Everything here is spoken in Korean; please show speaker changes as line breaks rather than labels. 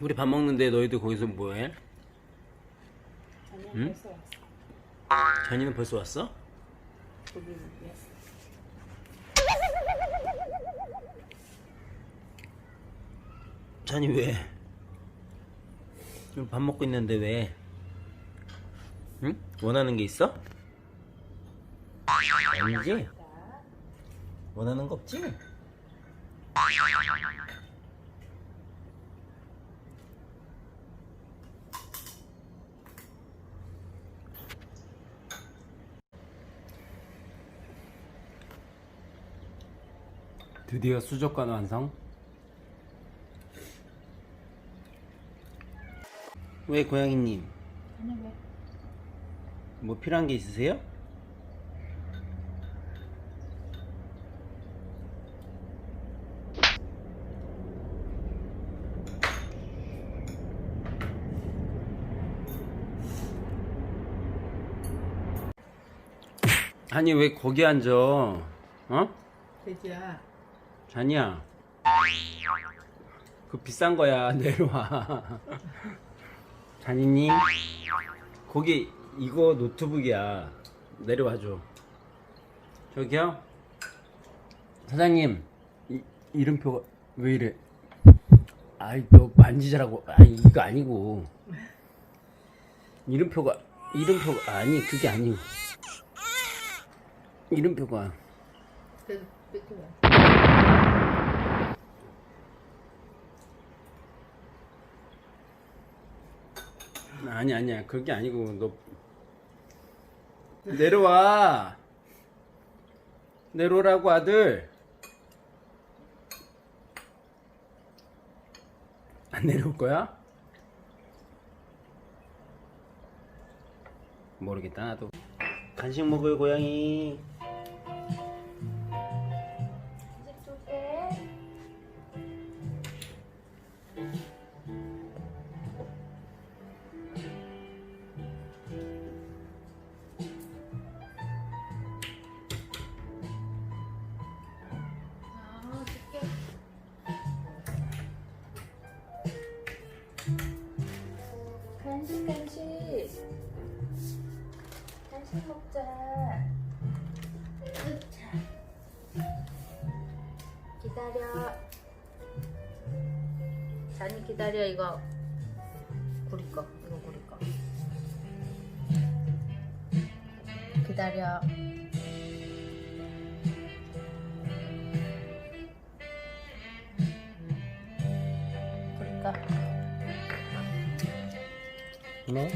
우리 밥 먹는데 너희들 거기서 뭐해? 응?
벌써 왔어.
전이는 벌써 왔어?
yes.
전이 왜? 지금 밥 먹고 있는데 왜? 응? 원하는 게 있어? 아니지? 원하는 거 없지?
드디어 수족관 완성.
왜 고양이님?
아니 왜?
뭐 필요한 게 있으세요? 아니 왜 거기 앉아? 어?
돼지야.
잔이야. 그 비싼 거야 내려와. 잔이님 거기 이거 노트북이야 내려와줘. 저기요 사장님 이, 이름표가 왜 이래? 아이 너 만지자라고 아니 이거 아니고 이름표가 이름표가 아니 그게 아니고 이름표가
그래도 뺏기면.
아니 아니야. 그게 아니고 너 내려와. 내려오라고 아들. 안 내려올 거야? 모르겠다 나도. 간식 먹을 고양이
먹자. 으차. 기다려. 잔이 기다려 이거. 구리 거 이거 구리 거. 기다려. 구리 거.
네